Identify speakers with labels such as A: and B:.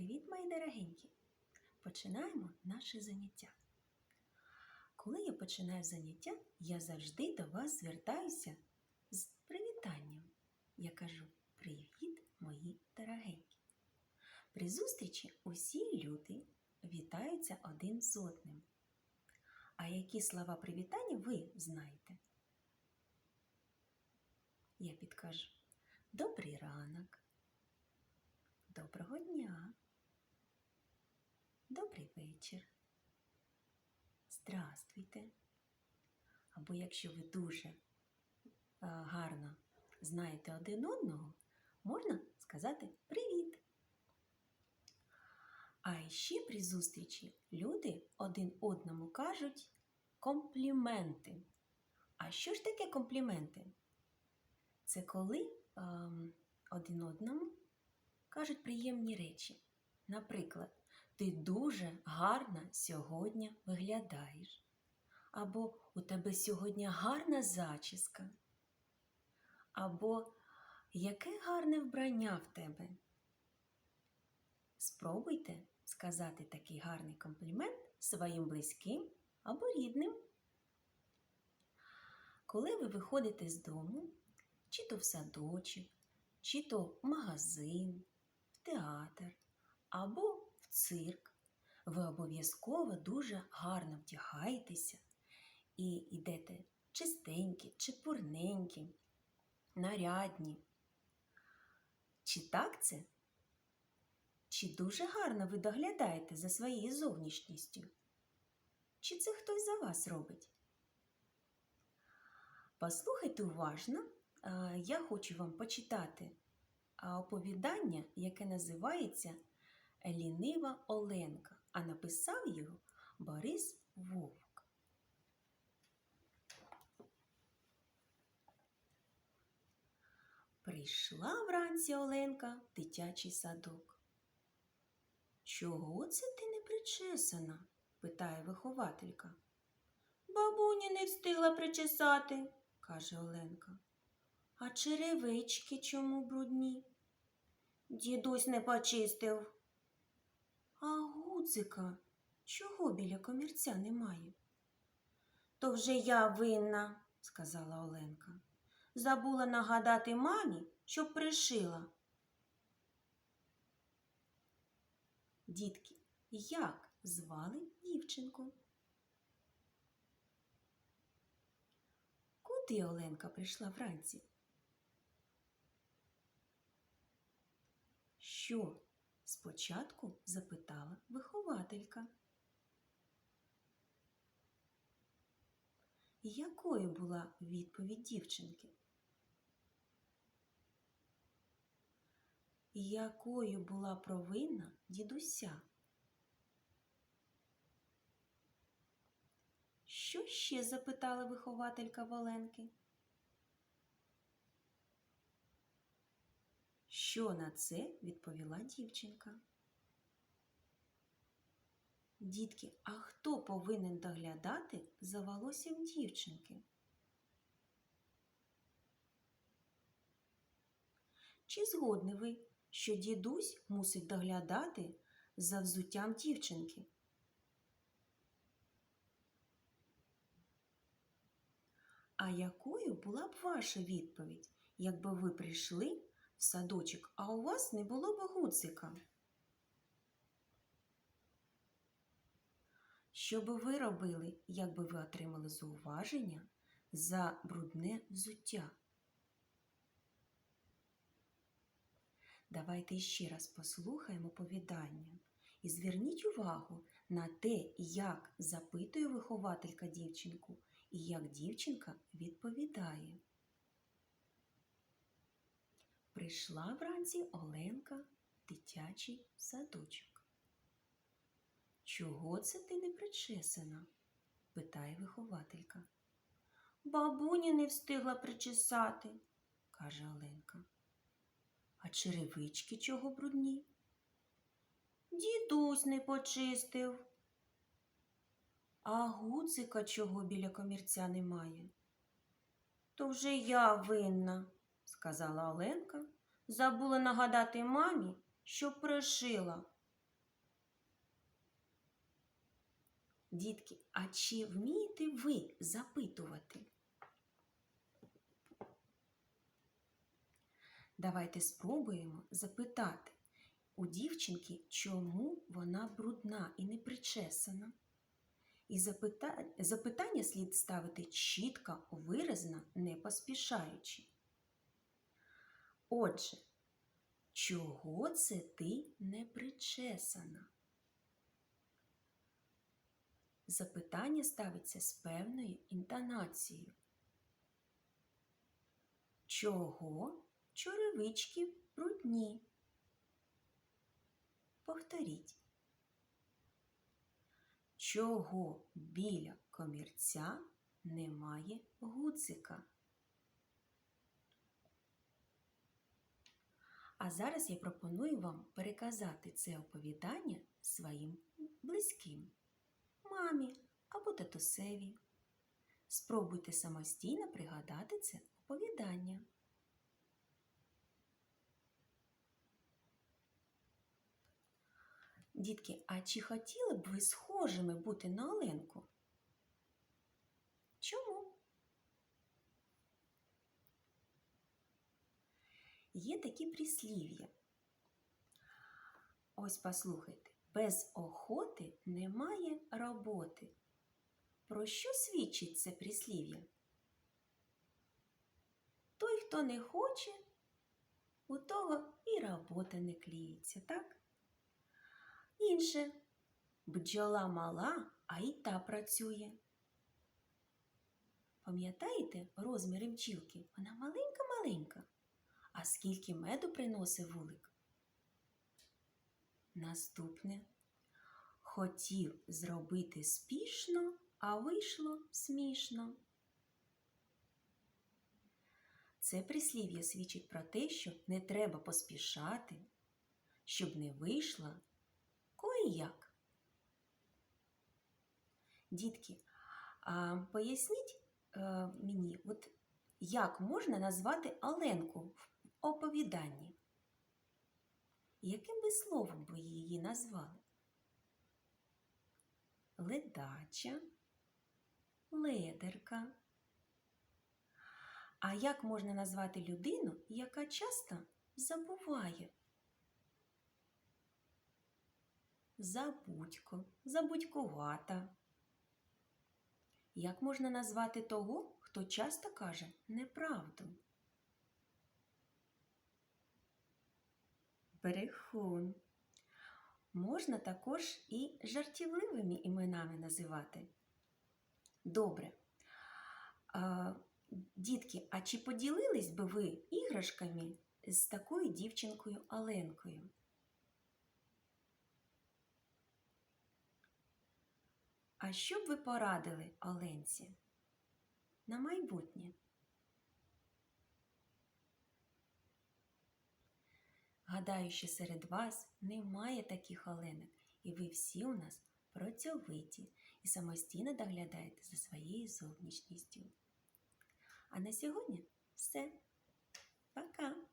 A: Привіт, мої дорогенькі! Починаємо наше заняття. Коли я починаю заняття, я завжди до вас звертаюся з привітанням. Я кажу Привіт, мої дорогенькі! При зустрічі усі люди вітаються один з одним. А які слова привітання ви знаєте? Я підкажу Добрий ранок. Доброго дня. Добрий вечір. Здравствуйте. Або якщо ви дуже е, гарно знаєте один одного, можна сказати привіт. А ще при зустрічі люди один одному кажуть компліменти. А що ж таке компліменти? Це коли ем, один одному кажуть приємні речі. Наприклад, ти дуже гарно сьогодні виглядаєш. Або у тебе сьогодні гарна зачіска. Або яке гарне вбрання в тебе. Спробуйте сказати такий гарний комплімент своїм близьким або рідним. Коли ви виходите з дому, чи то в садочок, чи то в магазин, в театр або цирк, ви обов'язково дуже гарно вдягаєтеся і йдете чистенькі, чепурненькі, нарядні. Чи так це? Чи дуже гарно ви доглядаєте за своєю зовнішністю? Чи це хтось за вас робить? Послухайте уважно, я хочу вам почитати оповідання, яке називається Лінива Оленка, а написав його Борис Вовк. Прийшла вранці Оленка в дитячий садок. Чого це ти не причесана? питає вихователька. Бабуні не встигла причесати, каже Оленка. А черевички чому брудні? Дідусь не почистив. А гудзика чого біля комірця немає? То вже я винна, сказала Оленка. Забула нагадати мамі, щоб пришила. Дітки, як звали дівчинку? Куди Оленка прийшла вранці? Що? Спочатку запитала вихователька. Якою була відповідь дівчинки? Якою була провина дідуся? Що ще запитала вихователька Валенки? Що на це відповіла дівчинка? Дітки, а хто повинен доглядати за волоссям дівчинки? Чи згодні ви, що дідусь мусить доглядати за взуттям дівчинки? А якою була б ваша відповідь, якби ви прийшли в садочок, а у вас не було б гуцика? Що би ви робили, якби ви отримали зауваження за брудне взуття? Давайте ще раз послухаємо повідання і зверніть увагу на те, як запитує вихователька дівчинку і як дівчинка відповідає. Прийшла вранці Оленка дитячий садочок. Чого це ти не причесана? питає вихователька. Бабуня не встигла причесати, каже Оленка. А черевички чого брудні? Дідусь не почистив. А гуцика чого біля комірця немає? То вже я винна, сказала Оленка, забула нагадати мамі, що пришила. Дітки, а чи вмієте ви запитувати? Давайте спробуємо запитати у дівчинки, чому вона брудна і не причесана. І запитання слід ставити чітко, виразно, не поспішаючи. Отже, чого це ти не причесана? Запитання ставиться з певною інтонацією. Чого черевички брудні? Повторіть. Чого біля комірця немає гудзика? А зараз я пропоную вам переказати це оповідання своїм близьким, мамі або татусеві. Спробуйте самостійно пригадати це оповідання. Дітки, а чи хотіли б ви схожими бути на Оленку? Чому? Є такі прислів'я. Ось послухайте, без охоти немає роботи. Про що свідчить це прислів'я? Той, хто не хоче, у того і робота не кліється, так? Інше бджола мала, а й та працює. Пам'ятаєте розміри бджілки? Вона маленька-маленька. А скільки меду приносить вулик? Наступне. Хотів зробити спішно, а вийшло смішно. Це прислів'я свідчить про те, що не треба поспішати, щоб не вийшло кої як. Дітки, а поясніть е, мені, от як можна назвати Оленку в оповіданні? Яким би словом ви її назвали? Ледача, ледерка. А як можна назвати людину, яка часто забуває? Забудько, забудькувата. Як можна назвати того, хто часто каже неправду? Брехун. Можна також і жартівливими іменами називати. Добре. А, дітки, а чи поділились би ви іграшками з такою дівчинкою Оленкою? А що б ви порадили Оленці на майбутнє? Гадаю, що серед вас немає таких Оленок, і ви всі у нас працьовиті і самостійно доглядаєте за своєю зовнішністю. А на сьогодні все. Пока!